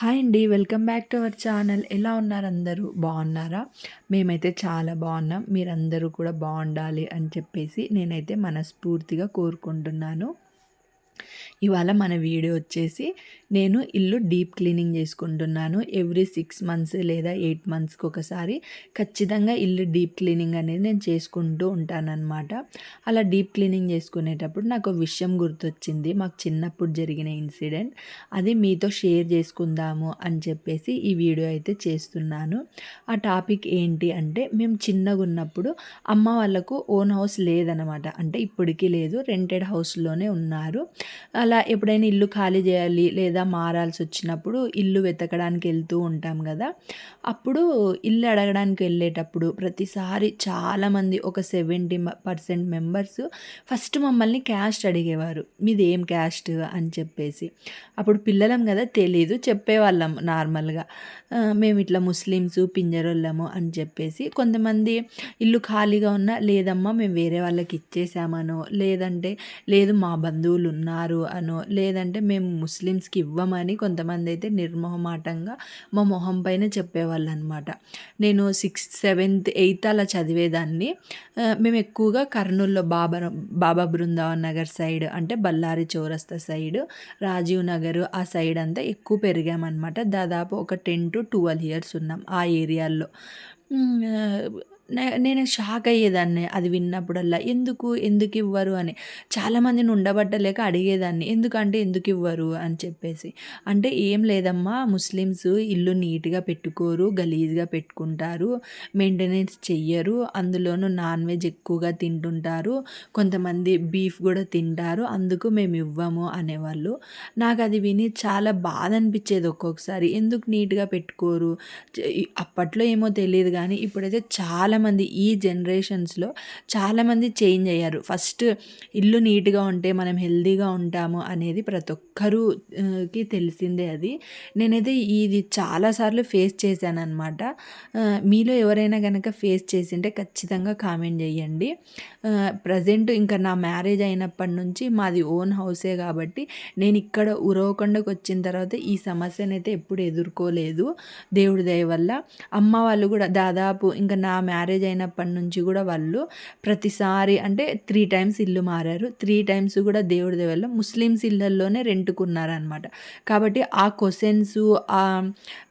Hi అండి welcome back to our channel. ఎలా ఉన్నారు అందరూ? బాగున్నారా? మేమైతే చాలా బాగున్నాం. మీరందరూ కూడా బాగుండాలి అని చెప్పేసి నేనైతే మనస్ఫూర్తిగా కోరుకుంటున్నాను. ఇవాళ మన వీడియో వచ్చేసి నేను ఇల్లు డీప్ క్లీనింగ్ చేసుకుంటున్నాను. ఎవ్రీ సిక్స్ మంత్స్ లేదా ఎయిట్ మంత్స్కి ఒకసారి ఖచ్చితంగా ఇల్లు డీప్ క్లీనింగ్ అనేది నేను చేసుకుంటూ ఉంటానన్నమాట. అలా డీప్ క్లీనింగ్ చేసుకునేటప్పుడు నాకు ఒక విషయం గుర్తొచ్చింది. మాకు చిన్నప్పుడు జరిగిన ఇన్సిడెంట్. అది మీతో షేర్ చేసుకుందాము అని చెప్పేసి ఈ వీడియో అయితే చేస్తున్నాను. ఆ టాపిక్ ఏంటి అంటే మేము చిన్నగా ఉన్నప్పుడు అమ్మ వాళ్ళకు ఓన్ హౌస్ లేదనమాట అంటే ఇప్పటికీ లేదు. రెంటెడ్ హౌస్లోనే ఉన్నారు. అలా ఎప్పుడైనా ఇల్లు ఖాళీ చేయాలి లేదా మారాల్సి వచ్చినప్పుడు ఇల్లు వెతకడానికి వెళ్తూ ఉంటాం కదా అప్పుడు ఇల్లు అడగడానికి వెళ్ళేటప్పుడు ప్రతిసారి చాలామంది ఒక సెవెంటీ పర్సెంట్ మెంబర్స్ ఫస్ట్ మమ్మల్ని క్యాస్ట్ అడిగేవారు. మీది ఏం క్యాస్ట్? అని చెప్పేసి. అప్పుడు పిల్లలం కదా తెలీదు చెప్పేవాళ్ళం నార్మల్గా. మేము ఇట్లా ముస్లిమ్స్ పింజరోళ్ళము అని చెప్పేసి కొంతమంది ఇల్లు ఖాళీగా ఉన్నా లేదమ్మా మేము వేరే వాళ్ళకి ఇచ్చేసామనో లేదంటే లేదు మా బంధువులు ఉన్నారు అనో లేదంటే మేము ముస్లిమ్స్కి ఇవ్వమని కొంతమంది అయితే నిర్మోహమాటంగా మా మొహం పైన చెప్పేవాళ్ళు అనమాట నేను సిక్స్త్ సెవెంత్ ఎయిత్ అలా చదివేదాన్ని. మేము ఎక్కువగా కర్నూల్లో బాబా బాబా బృందావన్ నగర్ సైడ్ అంటే బళ్ళారి చౌరస్తా సైడ్ రాజీవ్ నగర్ ఆ సైడ్ అంతా ఎక్కువ పెరిగామన్నమాట దాదాపు ఒక టెన్ టు ట్వెల్వ్ ఇయర్స్ ఉన్నాం ఆ ఏరియాల్లో నేను షాక్ అయ్యేదాన్ని అది విన్నప్పుడల్లా. ఎందుకు? ఎందుకు ఇవ్వరు అని. చాలామందిని ఉండబట్టలేక అడిగేదాన్ని. ఎందుకంటే ఎందుకు ఇవ్వరు అని చెప్పేసి. అంటే ఏం లేదమ్మా ముస్లిమ్స్ ఇల్లు నీట్గా పెట్టుకోరు గలీజ్గా పెట్టుకుంటారు మెయింటెనెన్స్ చెయ్యరు అందులోనూ నాన్ వెజ్ ఎక్కువగా తింటుంటారు కొంతమంది బీఫ్ కూడా తింటారు అందుకు మేము ఇవ్వము అనేవాళ్ళు. నాకు అది విని చాలా బాధ అనిపించేది ఒక్కొక్కసారి. ఎందుకు నీట్గా పెట్టుకోరు? అప్పట్లో ఏమో తెలియదు కానీ ఇప్పుడైతే చాలా చాలామంది ఈ జనరేషన్స్లో చాలామంది చేంజ్ అయ్యారు. ఫస్ట్ ఇల్లు నీట్గా ఉంటే మనం హెల్తీగా ఉంటాము అనేది ప్రతి ఒక్కరికి తెలిసిందే అది. నేనైతే ఇది చాలాసార్లు ఫేస్ చేశాను అనమాట మీలో ఎవరైనా కనుక ఫేస్ చేసింటే ఖచ్చితంగా కామెంట్ చేయండి. ప్రజెంట్ ఇంకా నా మ్యారేజ్ అయినప్పటి నుంచి మాది ఓన్ హౌసే కాబట్టి నేను ఇక్కడ ఉరవకొండకు వచ్చిన తర్వాత ఈ సమస్యనైతే ఎప్పుడు ఎదుర్కోలేదు దేవుడి దయ వల్ల. అమ్మ వాళ్ళు కూడా దాదాపు ఇంకా నా మ్యారేజ్ మ్యారేజ్ అయినప్పటి నుంచి కూడా వాళ్ళు ప్రతిసారి అంటే త్రీ టైమ్స్ ఇల్లు మారారు. త్రీ టైమ్స్ కూడా దేవుడి దేవల్ల ముస్లిమ్స్ ఇళ్ళల్లోనే రెంటుకున్నారనమాట కాబట్టి ఆ క్వశ్చన్స్ ఆ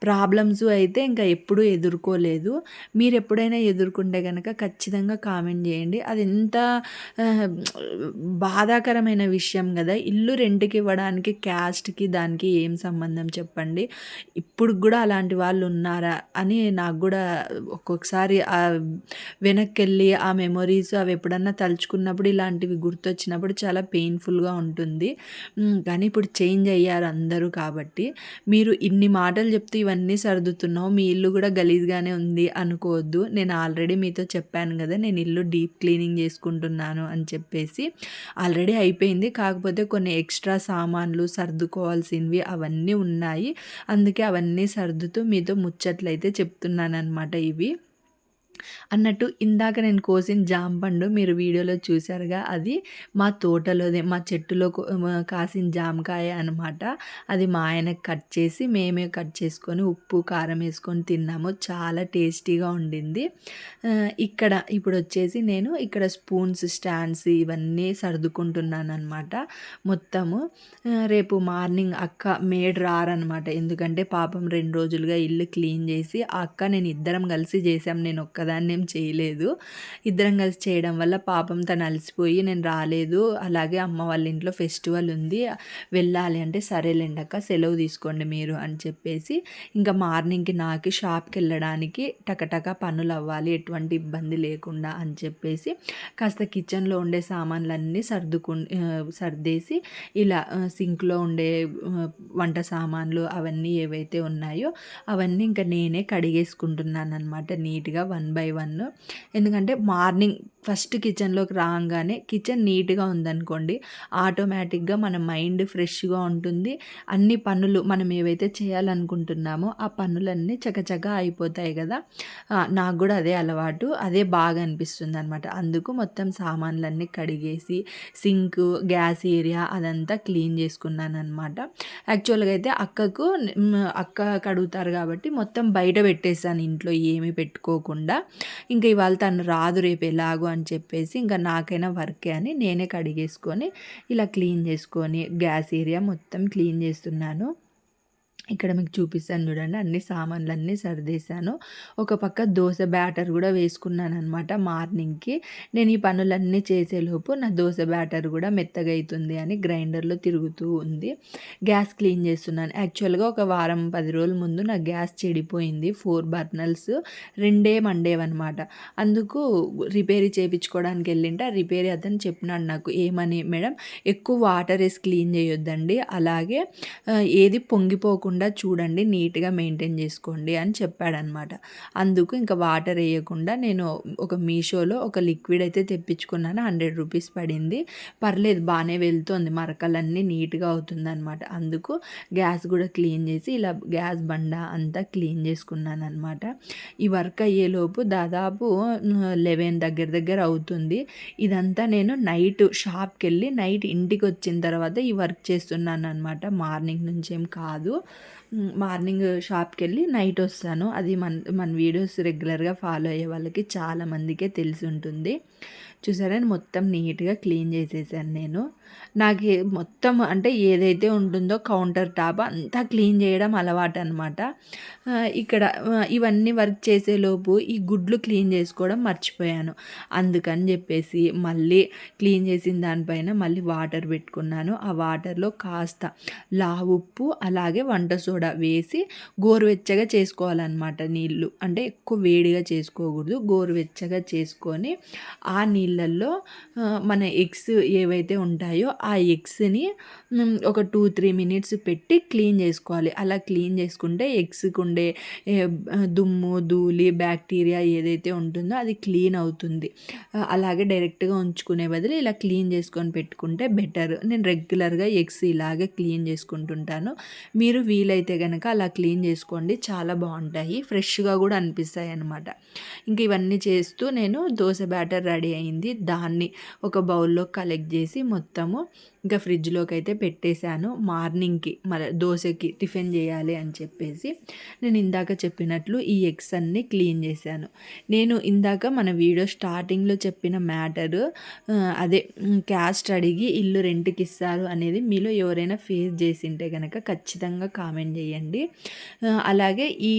ప్రాబ్లమ్స్ అయితే ఇంకా ఎప్పుడూ ఎదుర్కోలేదు. మీరు ఎప్పుడైనా ఎదుర్కొంటే కనుక ఖచ్చితంగా కామెంట్ చేయండి. అది ఎంత బాధాకరమైన విషయం కదా. ఇల్లు రెంట్కి ఇవ్వడానికి క్యాస్ట్కి దానికి ఏం సంబంధం చెప్పండి. ఇప్పుడు కూడా అలాంటి వాళ్ళు ఉన్నారా అని నాకు కూడా ఒక్కొక్కసారి వెనక్కి వెళ్ళి ఆ మెమొరీస్ అవి ఎప్పుడన్నా తలుచుకున్నప్పుడు ఇలాంటివి గుర్తొచ్చినప్పుడు చాలా పెయిన్ఫుల్గా ఉంటుంది. కానీ ఇప్పుడు చేంజ్ అయ్యారు అందరూ కాబట్టి మీరు ఇన్ని మాటలు చెప్తూ ఇవన్నీ సర్దుతున్నావు మీ ఇల్లు కూడా గలీజ్గానే ఉంది అనుకోవద్దు. నేను ఆల్రెడీ మీతో చెప్పాను కదా నేను ఇల్లు డీప్ క్లీనింగ్ చేసుకుంటున్నాను అని చెప్పేసి ఆల్రెడీ అయిపోయింది. కాకపోతే కొన్ని ఎక్స్ట్రా సామాన్లు సర్దుకోవాల్సినవి అవన్నీ ఉన్నాయి. అందుకే అవన్నీ సర్దుతూ మీతో ముచ్చట్లయితే చెప్తున్నాను అనమాట ఇవి. అన్నట్టు ఇందాక నేను కోసిన జాంపండు మీరు వీడియోలో చూసారుగా అది మా తోటలోదే మా చెట్టులో కాసిన జామకాయ అనమాట అది మా ఆయనకు కట్ చేసి మేమే కట్ చేసుకొని ఉప్పు కారం వేసుకొని తిన్నాము. చాలా టేస్టీగా ఉండింది. ఇక్కడ ఇప్పుడు వచ్చేసి నేను ఇక్కడ స్పూన్స్ స్టాండ్స్ ఇవన్నీ సర్దుకుంటున్నాను అనమాట మొత్తము రేపు మార్నింగ్ అక్క మేడ్ రారనమాట ఎందుకంటే పాపం రెండు రోజులుగా ఇల్లు క్లీన్ చేసి ఆ అక్క నేను ఇద్దరం కలిసి చేసాం నేను ఒక్క ఒక్కదాన్ని ఏం చేయలేదు. ఇద్దరం కలిసి చేయడం వల్ల పాపం తను అలసిపోయి నేను రాలేదు. అలాగే అమ్మ వాళ్ళ ఇంట్లో ఫెస్టివల్ ఉంది. వెళ్ళాలి అంటే సరేలేండి అక్క సెలవు తీసుకోండి మీరు అని చెప్పేసి ఇంకా మార్నింగ్కి నాకు షాప్కి వెళ్ళడానికి టకటక పనులు అవ్వాలి. ఎటువంటి ఇబ్బంది లేకుండా అని చెప్పేసి కాస్త కిచెన్లో ఉండే సామాన్లన్నీ సర్దుకు సర్దేసి ఇలా సింక్లో ఉండే వంట సామాన్లు అవన్నీ ఏవైతే ఉన్నాయో అవన్నీ ఇంకా నేనే కడిగేసుకుంటున్నాను అనమాట నీట్గా వన్ బై వన్ ఎందుకంటే మార్నింగ్ ఫస్ట్ కిచెన్లోకి రాగానే కిచెన్ నీట్గా ఉందనుకోండి ఆటోమేటిక్గా మన మైండ్ ఫ్రెష్గా ఉంటుంది. అన్ని పనులు మనం ఏవైతే చేయాలనుకుంటున్నామో ఆ పనులన్నీ చకచకా అయిపోతాయి కదా. నాకు కూడా అదే అలవాటు అదే బాగా అనిపిస్తుంది అనమాట అందుకు మొత్తం సామాన్లన్నీ కడిగేసి సింక్ గ్యాస్ ఏరియా అదంతా క్లీన్ చేసుకున్నాను అనమాట యాక్చువల్గా అయితే అక్కకు అక్క కడుగుతారు కాబట్టి మొత్తం బయట పెట్టేసాను ఇంట్లో ఏమీ పెట్టుకోకుండా. ఇంకా ఇవాళ తను రాదు రేపు ఎలాగో అని చెప్పేసి ఇంకా నాకైనా వర్కే అని నేనే కడిగేసుకొని ఇలా క్లీన్ చేసుకొని గ్యాస్ ఏరియా మొత్తం క్లీన్ చేస్తున్నాను. ఇక్కడ మీకు చూపిస్తాను చూడండి. అన్ని సామాన్లు అన్నీ సర్దేశాను. ఒక పక్క దోశ బ్యాటర్ కూడా వేసుకున్నాను అనమాట మార్నింగ్కి. నేను ఈ పనులన్నీ చేసేలోపు నా దోశ బ్యాటర్ కూడా మెత్తగా అవుతుంది అని గ్రైండర్లో తిరుగుతూ ఉంది. గ్యాస్ క్లీన్ చేస్తున్నాను. యాక్చువల్గా ఒక వారం పది రోజుల ముందు నా గ్యాస్ చెడిపోయింది. ఫోర్ బర్నల్స్ రెండే మండేవన్నమాట. అందుకు రిపేర్ చేయించుకోవడానికి వెళ్ళింటే ఆ రిపేర్ అతను చెప్పినాడు నాకు ఏమని మేడం? ఎక్కువ వాటర్ వేసి క్లీన్ చేయొద్దండి. అలాగే ఏది పొంగిపోకుండా పడకుండా చూడండి నీట్గా మెయింటైన్ చేసుకోండి అని చెప్పాడనమాట. అందుకు ఇంకా వాటర్ వేయకుండా నేను ఒక మీషోలో ఒక లిక్విడ్ అయితే తెప్పించుకున్నాను. హండ్రెడ్ రూపీస్ పడింది. పర్లేదు బాగానే వెళ్తుంది. మరకలన్నీ నీట్గా అవుతుంది అనమాట అందుకు గ్యాస్ కూడా క్లీన్ చేసి ఇలా గ్యాస్ బండ అంతా క్లీన్ చేసుకున్నాను అనమాట ఈ వర్క్ అయ్యేలోపు దాదాపు లెవెన్ దగ్గర దగ్గర అవుతుంది. ఇదంతా నేను నైట్ షాప్కి వెళ్ళి నైట్ ఇంటికి వచ్చిన తర్వాత ఈ వర్క్ చేస్తున్నాను అనమాట మార్నింగ్ నుంచి ఏం కాదు. మార్నింగ్ షాప్కి వెళ్ళి నైట్ వస్తాను. అది మన మన వీడియోస్ రెగ్యులర్గా ఫాలో అయ్యే వాళ్ళకి చాలామందికే తెలిసి ఉంటుంది. చూసారా? మొత్తం నీట్గా క్లీన్ చేసేసాను నేను. నాకు మొత్తం అంటే ఏదైతే ఉంటుందో కౌంటర్ టాప్ అంతా క్లీన్ చేయడం అలవాటు అనమాట ఇక్కడ ఇవన్నీ వర్క్ చేసేలోపు ఈ గుడ్లు క్లీన్ చేసుకోవడం మర్చిపోయాను. అందుకని చెప్పేసి మళ్ళీ క్లీన్ చేసిన దానిపైన మళ్ళీ వాటర్ పెట్టుకున్నాను. ఆ వాటర్లో కాస్త లా ఉప్పు అలాగే వంట సోడా వేసి గోరువెచ్చగా చేసుకోవాలన్నమాట నీళ్ళు. అంటే ఎక్కువ వేడిగా చేసుకోకూడదు గోరువెచ్చగా చేసుకొని ఆ నీళ్ళల్లో మన ఎగ్స్ ఏవైతే ఉంటాయో ఆ ఎగ్స్ని ఒక టూ త్రీ మినిట్స్ పెట్టి క్లీన్ చేసుకోవాలి. అలా క్లీన్ చేసుకుంటే ఎగ్స్కి ఉండే దుమ్ము ధూళి బ్యాక్టీరియా ఏదైతే ఉంటుందో అది క్లీన్ అవుతుంది. అలాగే డైరెక్ట్గా ఉంచుకునే బదులు ఇలా క్లీన్ చేసుకొని పెట్టుకుంటే బెటర్. నేను రెగ్యులర్గా ఎగ్స్ ఇలాగే క్లీన్ చేసుకుంటుంటాను. మీరు వీలైతే కనుక అలా క్లీన్ చేసుకోండి. చాలా బాగుంటాయి. ఫ్రెష్గా కూడా అనిపిస్తాయి అన్నమాట. ఇంక ఇవన్నీ చేస్తూ నేను దోశ బ్యాటర్ రెడీ అయింది. దాన్ని ఒక బౌల్లో కలెక్ట్ చేసి మొత్తం మొత్తము ఇంకా ఫ్రిడ్జ్లోకి అయితే పెట్టేశాను. మార్నింగ్కి మరి దోశకి టిఫిన్ చేయాలి అని చెప్పేసి నేను ఇందాక చెప్పినట్లు ఈ ఎగ్స్ అన్నీ క్లీన్ చేశాను. నేను ఇందాక మన వీడియో స్టార్టింగ్లో చెప్పిన మ్యాటర్ అదే క్యాస్ట్ అడిగి ఇల్లు రెంట్కి ఇస్తారు అనేది మీలో ఎవరైనా ఫేస్ చేసింటే కనుక ఖచ్చితంగా కామెంట్ చేయండి. అలాగే ఈ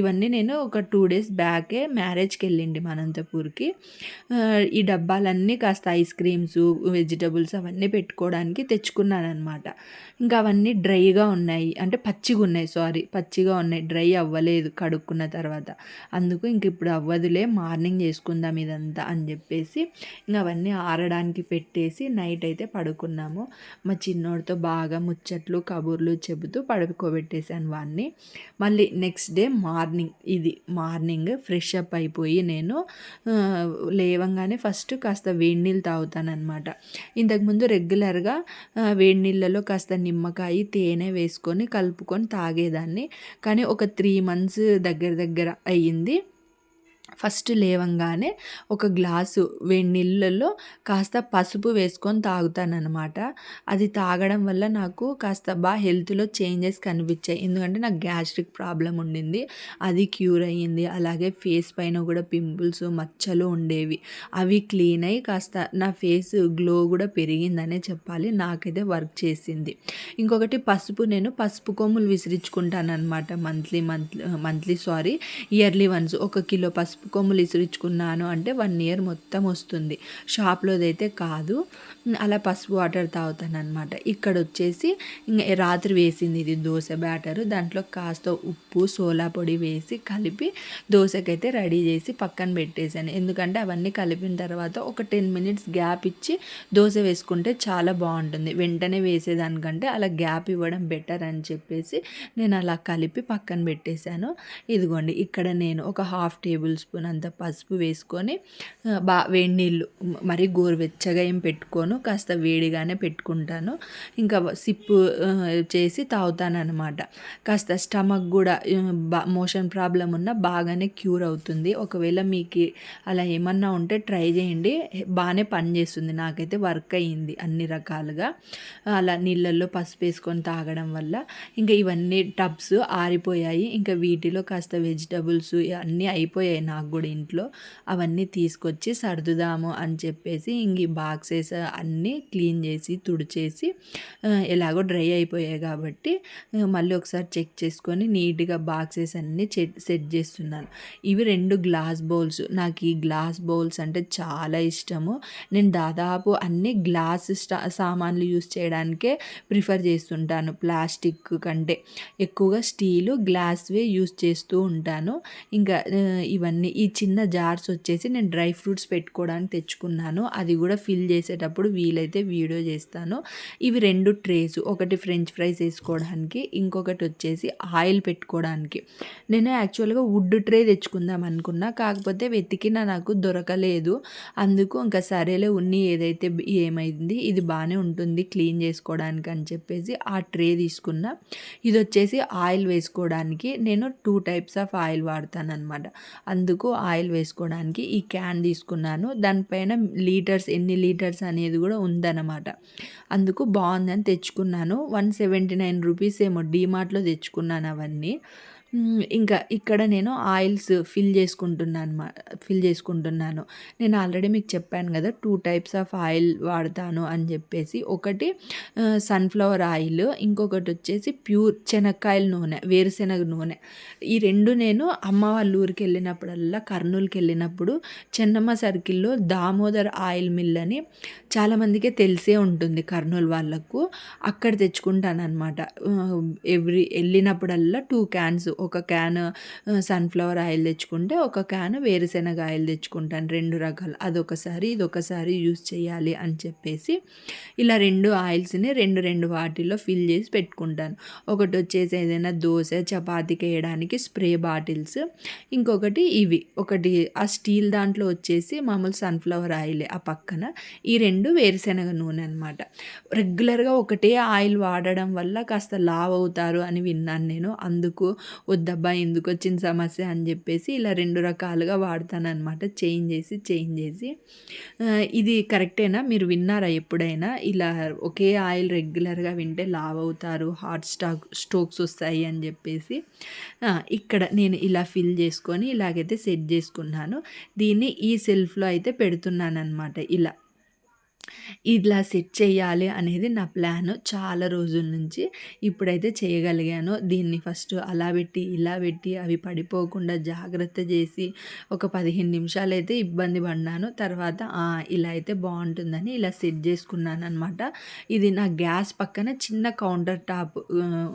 ఇవన్నీ నేను ఒక టూ డేస్ బ్యాకే మ్యారేజ్కి వెళ్ళిండి అనంతపూర్కి ఈ డబ్బాలన్నీ కాస్త ఐస్ క్రీమ్స్ వెజిటబుల్స్ అవన్నీ పెట్టుకో చేసుకోవడానికి తెచ్చుకున్నాను అనమాట ఇంకా అవన్నీ డ్రైగా ఉన్నాయి. అంటే పచ్చిగా ఉన్నాయి సారీ. పచ్చిగా ఉన్నాయి. డ్రై అవ్వలేదు కడుక్కున్న తర్వాత. అందుకు ఇంక ఇప్పుడు అవ్వదులే మార్నింగ్ చేసుకుందాం ఇదంతా అని చెప్పేసి ఇంకా అవన్నీ ఆరడానికి పెట్టేసి నైట్ అయితే పడుకున్నాము. మా చిన్నోడితో బాగా ముచ్చట్లు కబుర్లు చెబుతూ పడుకోబెట్టేశాను వాడిని మళ్ళీ నెక్స్ట్ డే మార్నింగ్ ఇది మార్నింగ్ ఫ్రెష్ అప్ అయిపోయి నేను లేవంగానే ఫస్ట్ కాస్త వేడి నీళ్ళు తాగుతానమాట ఇంతకుముందు రెగ్యులర్ రెగ్యులర్గా వేడి నీళ్ళలో కాస్త నిమ్మకాయ తేనె వేసుకొని కలుపుకొని తాగేదాన్ని. కానీ ఒక త్రీ మంత్స్ దగ్గర దగ్గర అయ్యింది. ఫస్ట్ లేవంగానే ఒక గ్లాసు వేడి నీళ్ళల్లో కాస్త పసుపు వేసుకొని తాగుతానన్నమాట. అది తాగడం వల్ల నాకు కాస్త బాగా హెల్త్లో చేంజెస్ కనిపించాయి. ఎందుకంటే నాకు గ్యాస్ట్రిక్ ప్రాబ్లం ఉండింది. అది క్యూర్ అయ్యింది. అలాగే ఫేస్ పైన కూడా పింపుల్స్ మచ్చలు ఉండేవి. అవి క్లీన్ అయ్యి కాస్త నా ఫేస్ గ్లో కూడా పెరిగిందనే చెప్పాలి. నాకైతే వర్క్ చేసింది. ఇంకొకటి పసుపు నేను పసుపు కొమ్ములు విసిరించుకుంటాను అనమాట monthly monthly monthly sorry yearly once ఒక కిలో పసుపు కొమ్ములు ఇసురించుకున్నాను అంటే వన్ ఇయర్ మొత్తం వస్తుంది. షాప్లోదైతే కాదు. అలా పసుపు వాటర్ తాగుతాను అనమాట ఇక్కడ వచ్చేసి రాత్రి వేసింది ఇది దోశ బ్యాటరు. దాంట్లో కాస్త ఉప్పు సోలా పొడి వేసి కలిపి దోశకైతే రెడీ చేసి పక్కన పెట్టేశాను. ఎందుకంటే అవన్నీ కలిపిన తర్వాత ఒక టెన్ మినిట్స్ గ్యాప్ ఇచ్చి దోశ వేసుకుంటే చాలా బాగుంటుంది. వెంటనే వేసేదానికంటే అలా గ్యాప్ ఇవ్వడం బెటర్ అని చెప్పేసి నేను అలా కలిపి పక్కన పెట్టేశాను. ఇదిగోండి ఇక్కడ నేను ఒక హాఫ్ టేబుల్ స్పూన్ అంత పసుపు వేసుకొని బా వేడి నీళ్ళు మరీ గోరువెచ్చగా ఏం పెట్టుకోను కాస్త వేడిగానే పెట్టుకుంటాను. ఇంకా సిప్పు చేసి తాగుతాను అనమాట కాస్త స్టమక్ కూడా బా మోషన్ ప్రాబ్లం ఉన్న బాగానే క్యూర్ అవుతుంది. ఒకవేళ మీకు అలా ఏమన్నా ఉంటే ట్రై చేయండి. బాగానే పనిచేస్తుంది నాకైతే వర్క్ అయ్యింది అన్ని రకాలుగా. అలా నీళ్ళల్లో పసుపు వేసుకొని తాగడం వల్ల. ఇంకా ఇవన్నీ టబ్స్ ఆరిపోయాయి. ఇంకా వీటిలో కాస్త వెజిటబుల్స్ అన్నీ అయిపోయాయి నాకు. కూడా ఇంట్లో అవన్నీ తీసుకొచ్చి సర్దుదాము అని చెప్పేసి ఇంక ఈ బాక్సెస్ అన్నీ క్లీన్ చేసి తుడిచేసి ఎలాగో డ్రై అయిపోయాయి కాబట్టి మళ్ళీ ఒకసారి చెక్ చేసుకొని నీట్గా బాక్సెస్ అన్నీ సెట్ సెట్ చేస్తున్నాను. ఇవి రెండు గ్లాస్ బౌల్స్. నాకు ఈ గ్లాస్ బౌల్స్ అంటే చాలా ఇష్టము. నేను దాదాపు అన్ని గ్లాస్ స్టా సామాన్లు యూస్ చేయడానికే ప్రిఫర్ చేస్తుంటాను. ప్లాస్టిక్ కంటే ఎక్కువగా స్టీలు గ్లాస్వే యూస్ చేస్తూ ఉంటాను. ఇంకా ఇవన్నీ ఇవన్నీ ఈ చిన్న జార్స్ వచ్చేసి నేను డ్రై ఫ్రూట్స్ పెట్టుకోవడానికి తెచ్చుకున్నాను. అది కూడా ఫిల్ చేసేటప్పుడు వీలైతే వీడియో చేస్తాను. ఇవి రెండు ట్రేస్ ఒకటి ఫ్రెంచ్ ఫ్రైస్ వేసుకోవడానికి ఇంకొకటి వచ్చేసి ఆయిల్ పెట్టుకోవడానికి. నేను యాక్చువల్గా వుడ్ ట్రే తెచ్చుకుందాం అనుకున్నా కాకపోతే వెతికినా నాకు దొరకలేదు. అందుకు ఇంకా సరేలే ఉన్ని ఏదైతే ఏమైంది ఇది బాగానే ఉంటుంది క్లీన్ చేసుకోవడానికి అని చెప్పేసి ఆ ట్రే తీసుకున్నా. ఇది వచ్చేసి ఆయిల్ వేసుకోవడానికి నేను టూ టైప్స్ ఆఫ్ ఆయిల్ వాడతాను అనమాట అందుకు ఆయిల్ వేసుకోవడానికి ఈ క్యాన్ తీసుకున్నాను. దానిపైన లీటర్స్ ఎన్ని లీటర్స్ అనేది కూడా ఉందన్నమాట. అందుకు బాగుందని తెచ్చుకున్నాను. వన్ సెవెంటీ నైన్ రూపీస్ ఏమో డీమార్ట్లో తెచ్చుకున్నాను అవన్నీ. ఇంకా ఇక్కడ నేను ఆయిల్స్ ఫిల్ చేసుకుంటున్నాను ఫిల్ చేసుకుంటున్నాను. నేను ఆల్రెడీ మీకు చెప్పాను కదా టూ టైప్స్ ఆఫ్ ఆయిల్ వాడతాను అని చెప్పేసి. ఒకటి సన్ఫ్లవర్ ఆయిల్ ఇంకొకటి వచ్చేసి ప్యూర్ శనక్కాయల నూనె వేరుశెనగ నూనె. ఈ రెండు నేను అమ్మ వాళ్ళ ఊరికి వెళ్ళినప్పుడల్లా కర్నూలుకి వెళ్ళినప్పుడు చెన్నమ్మ సర్కిల్లో దామోదర్ ఆయిల్ మిల్ అని చాలామందికే తెలిసే ఉంటుంది కర్నూలు వాళ్ళకు. అక్కడ తెచ్చుకుంటాను అనమాట ఎవ్రీ వెళ్ళినప్పుడల్లా టూ క్యాన్స్ ఒక క్యాన్ సన్ఫ్లవర్ ఆయిల్ తెచ్చుకుంటే ఒక క్యాన్ వేరుశెనగ ఆయిల్ తెచ్చుకుంటాను. రెండు రకాలు. అదొకసారి ఇదొకసారి యూస్ చేయాలి అని చెప్పేసి ఇలా రెండు ఆయిల్స్ని రెండు రెండు వాటిల్లో ఫిల్ చేసి పెట్టుకుంటాను. ఒకటి వచ్చేసి ఏదైనా దోశ చపాతీకి వేయడానికి స్ప్రే బాటిల్స్ ఇంకొకటి ఇవి. ఒకటి ఆ స్టీల్ దాంట్లో వచ్చేసి మామూలు సన్ఫ్లవర్ ఆయిల్ ఆ పక్కన ఈ రెండు వేరుశెనగ నూనె అనమాట రెగ్యులర్గా ఒకటే ఆయిల్ వాడడం వల్ల కాస్త లావ్ అవుతారు అని విన్నాను నేను. అందుకు వద్దబ్బా ఎందుకు వచ్చిన సమస్య అని చెప్పేసి ఇలా రెండు రకాలుగా వాడతానమాట చేంజ్ చేసి చేంజ్ చేసి. ఇది కరెక్టేనా? మీరు విన్నారా ఎప్పుడైనా? ఇలా ఒకే ఆయిల్ రెగ్యులర్గా వింటే లావ్ అవుతారు హార్ట్ స్టాక్ స్ట్రోక్స్ వస్తాయి అని చెప్పేసి. ఇక్కడ నేను ఇలా ఫిల్ చేసుకొని ఇలాగైతే సెట్ చేసుకున్నాను. దీన్ని ఈ సెల్ఫ్లో అయితే పెడుతున్నాను అనమాట ఇలా ఇలా సెట్ చేయాలి అనేది నా ప్లాన్ చాలా రోజుల నుంచి. ఇప్పుడైతే చేయగలిగాను. దీన్ని ఫస్ట్ అలా పెట్టి ఇలా పెట్టి అవి పడిపోకుండా జాగ్రత్త చేసి ఒక పదిహేను నిమిషాలు అయితే ఇబ్బంది పడినాను తర్వాత ఇలా అయితే బాగుంటుందని ఇలా సెట్ చేసుకున్నాను అనమాట ఇది నా గ్యాస్ పక్కన చిన్న కౌంటర్ టాప్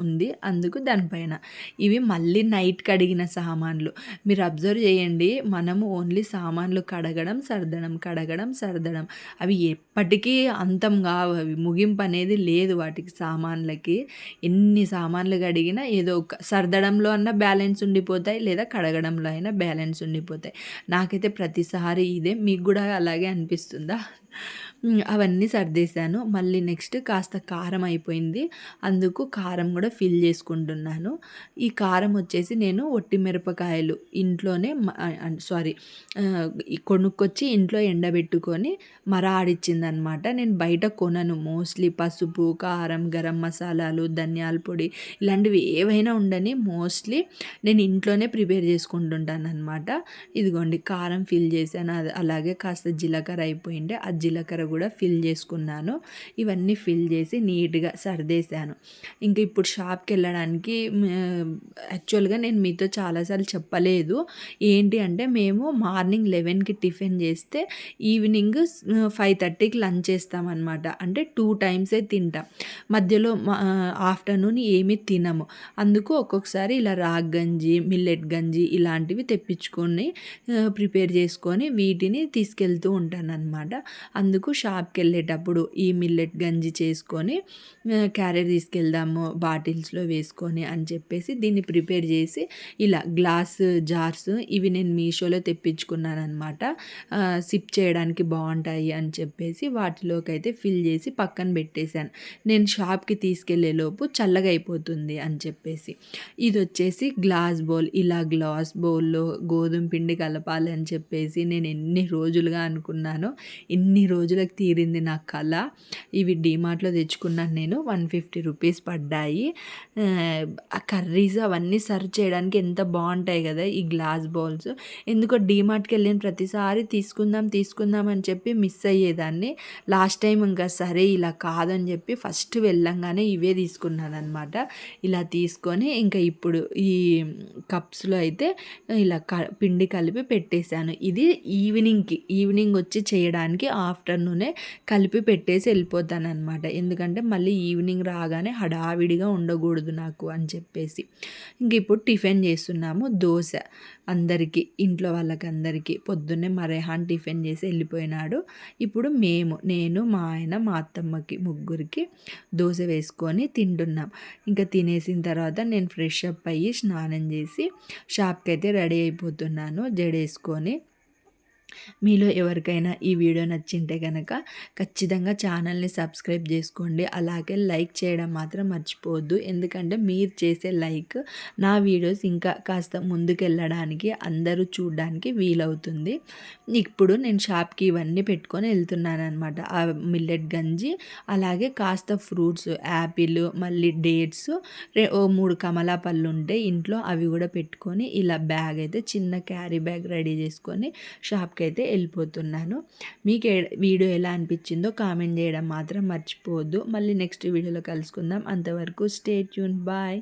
ఉంది. అందుకు దానిపైన. ఇవి మళ్ళీ నైట్ కడిగిన సామాన్లు. మీరు అబ్జర్వ్ చేయండి. మనము ఓన్లీ సామాన్లు కడగడం సర్దడం కడగడం సర్దడం. అవి వాటికి అంతం కావు అవి. ముగింపు అనేది లేదు వాటికి సామాన్లకి. ఎన్ని సామాన్లు కడిగినా ఏదో ఒక సర్దడంలో అన్న బ్యాలెన్స్ ఉండిపోతాయి లేదా కడగడంలో అయినా బ్యాలెన్స్ ఉండిపోతాయి. నాకైతే ప్రతిసారి ఇదే. మీకు కూడా అలాగే అనిపిస్తుందా? అవన్నీ సర్దేశాను. మళ్ళీ నెక్స్ట్ కాస్త కారం అయిపోయింది. అందుకు కారం కూడా ఫిల్ చేసుకుంటున్నాను. ఈ కారం వచ్చేసి నేను ఒట్టి మిరపకాయలు ఇంట్లోనే సారీ కొనుక్కొచ్చి ఇంట్లో ఎండబెట్టుకొని మరాడిచ్చిందనమాట. నేను బయట కొనను. మోస్ట్లీ పసుపు కారం గరం మసాలాలు ధనియాల పొడి ఇలాంటివి ఏవైనా ఉండని మోస్ట్లీ నేను ఇంట్లోనే ప్రిపేర్ చేసుకుంటుంటాను అనమాట ఇదిగోండి కారం ఫిల్ చేశాను. అలాగే కాస్త జీలకర్ర అయిపోయిండే ఆ జీలకర్ర కూడా ఫిల్ చేసుకున్నాను. ఇవన్నీ ఫిల్ చేసి నీట్గా సర్దేశాను. ఇంకా ఇప్పుడు షాప్కి వెళ్ళడానికి యాక్చువల్గా నేను మీతో చాలాసార్లు చెప్పలేదు. ఏంటి అంటే మేము మార్నింగ్ లెవెన్కి టిఫిన్ చేస్తే ఈవినింగ్ ఫైవ్ థర్టీకి లంచ్ చేస్తామన్నమాట. అంటే టూ టైమ్సే తింటాం. మధ్యలో ఆఫ్టర్నూన్ ఏమీ తినము. అందుకు ఒక్కొక్కసారి ఇలా రాగ్ గంజి మిల్లెట్ గంజి ఇలాంటివి తెప్పించుకొని ప్రిపేర్ చేసుకొని వీటిని తీసుకెళ్తూ ఉంటాను అనమాట అందుకు షాప్కి వెళ్ళేటప్పుడు ఈ మిల్లెట్ గంజి చేసుకొని క్యారెట్ తీసుకెళ్దాము బాటిల్స్లో వేసుకొని అని చెప్పేసి దీన్ని ప్రిపేర్ చేసి ఇలా గ్లాస్ జార్స్ ఇవి నేను మీషోలో తెప్పించుకున్నాను అనమాట సిప్ చేయడానికి బాగుంటాయి అని చెప్పేసి వాటిలోకి అయితే ఫిల్ చేసి పక్కన పెట్టేశాను. నేను షాప్కి తీసుకెళ్ళే లోపు చల్లగా అయిపోతుంది అని చెప్పేసి. ఇది వచ్చేసి గ్లాస్ బౌల్ ఇలా గ్లాస్ బౌల్లో గోధుమ పిండి కలపాలి అని చెప్పేసి నేను ఎన్ని రోజులుగా అనుకున్నానో ఇన్ని రోజులకు తీరింది నా కళ. ఇవి డీమార్ట్లో తెచ్చుకున్నాను నేను. వన్ ఫిఫ్టీ రూపీస్ పడ్డాయి. ఆ కర్రీస్ అవన్నీ సర్వ్ చేయడానికి ఎంత బాగుంటాయి కదా ఈ గ్లాస్ బౌల్స్. ఎందుకో డిమార్ట్కి వెళ్ళిన ప్రతిసారి తీసుకుందాం తీసుకుందాం అని చెప్పి మిస్ అయ్యేదాన్ని. లాస్ట్ టైం ఇంకా సరే ఇలా కాదని చెప్పి ఫస్ట్ వెళ్ళంగానే ఇవే తీసుకున్నాను అనమాట ఇలా తీసుకొని ఇంకా ఇప్పుడు ఈ కప్స్లో అయితే ఇలా క పిండి కలిపి పెట్టేశాను. ఇది ఈవినింగ్కి ఈవినింగ్ వచ్చి చేయడానికి ఆఫ్టర్నూన్ కలిపి పెట్టేసి వెళ్ళిపోతాను అనమాట ఎందుకంటే మళ్ళీ ఈవినింగ్ రాగానే హడావిడిగా ఉండకూడదు నాకు అని చెప్పేసి. ఇంక ఇప్పుడు టిఫిన్ చేస్తున్నాము దోశ అందరికీ ఇంట్లో వాళ్ళకి అందరికీ పొద్దున్నే మా రెహాన్ టిఫిన్ చేసి వెళ్ళిపోయినాడు. ఇప్పుడు మేము నేను మా ఆయన మా అత్తమ్మకి ముగ్గురికి దోశ వేసుకొని తింటున్నాం. ఇంకా తినేసిన తర్వాత నేను ఫ్రెష్ అప్ అయ్యి స్నానం చేసి షాప్కి అయితే రెడీ అయిపోతున్నాను. జడేసుకొని మీలో ఎవరికైనా ఈ వీడియో నచ్చింటే కనుక ఖచ్చితంగా ఛానల్ని సబ్స్క్రైబ్ చేసుకోండి. అలాగే లైక్ చేయడం మాత్రం మర్చిపోవద్దు. ఎందుకంటే మీరు చేసే లైక్ నా వీడియోస్ ఇంకా కాస్త ముందుకెళ్ళడానికి అందరూ చూడడానికి వీలవుతుంది. ఇప్పుడు నేను షాప్కి ఇవన్నీ పెట్టుకొని వెళ్తున్నాను అనమాట ఆ మిల్లెట్ గంజి అలాగే కాస్త ఫ్రూట్స్ యాపిల్ మళ్ళీ డేట్స్ ఓ మూడు కమలా పళ్ళు ఉంటే ఇంట్లో అవి కూడా పెట్టుకొని ఇలా బ్యాగ్ అయితే చిన్న క్యారీ బ్యాగ్ రెడీ చేసుకొని షాప్కి షాప్కి అయితే వెళ్ళిపోతున్నాను. మీకు వీడియో ఎలా అనిపించిందో కామెంట్ చేయడం మాత్రం మర్చిపోవద్దు. మళ్ళీ నెక్స్ట్ వీడియోలో కలుసుకుందాం. అంతవరకు స్టే ట్యూన్ బాయ్.